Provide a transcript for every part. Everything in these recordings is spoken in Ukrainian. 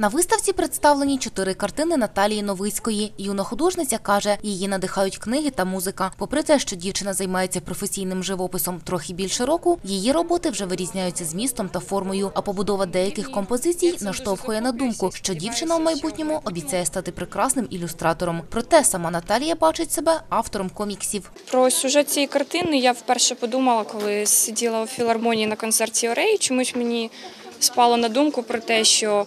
На виставці представлені чотири картини Наталії Новицької. Юна художниця каже, її надихають книги та музика. Попри те, що дівчина займається професійним живописом трохи більше року, її роботи вже вирізняються змістом та формою. А побудова деяких композицій наштовхує на думку, що дівчина в майбутньому обіцяє стати прекрасним ілюстратором. Проте сама Наталія бачить себе автором коміксів. Про сюжет цієї картини я вперше подумала, коли сиділа у філармонії на концерті Орей. Чомусь мені спало на думку про те, що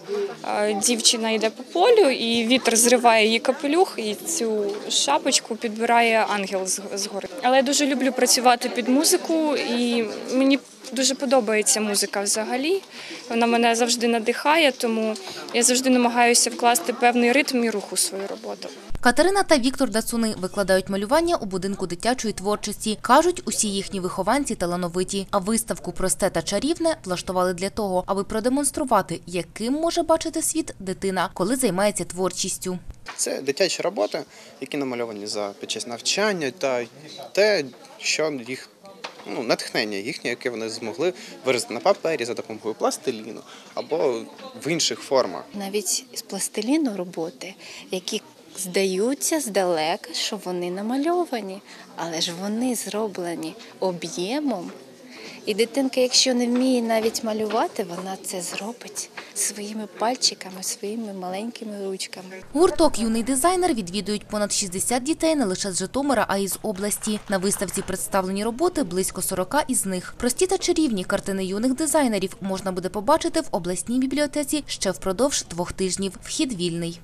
е, дівчина йде по полю, і вітер зриває її капелюх, і цю шапочку підбирає ангел з- згори. Але я дуже люблю працювати під музику, і мені дуже подобається музика взагалі. Вона мене завжди надихає, тому я завжди намагаюся вкласти певний ритм і рух у свою роботу. Катерина та Віктор Дацуни викладають малювання у будинку дитячої творчості. Кажуть, усі їхні вихованці талановиті. А виставку просте та чарівне влаштували для того, аби продемонструвати, яким може бачити світ дитина, коли займається творчістю. Це дитячі роботи, які намальовані за під час навчання та те, що їх ну, натхнення їхнє, яке вони змогли виразити на папері за допомогою пластиліну або в інших формах. навіть з пластиліну роботи, які здаються здалека, що вони намальовані, але ж вони зроблені об'ємом. І дитинка, якщо не вміє навіть малювати, вона це зробить своїми пальчиками, своїми маленькими ручками. Гурток юний дизайнер відвідують понад 60 дітей не лише з Житомира, а й з області. На виставці представлені роботи близько 40 із них. Прості та чарівні картини юних дизайнерів можна буде побачити в обласній бібліотеці ще впродовж двох тижнів. Вхід вільний.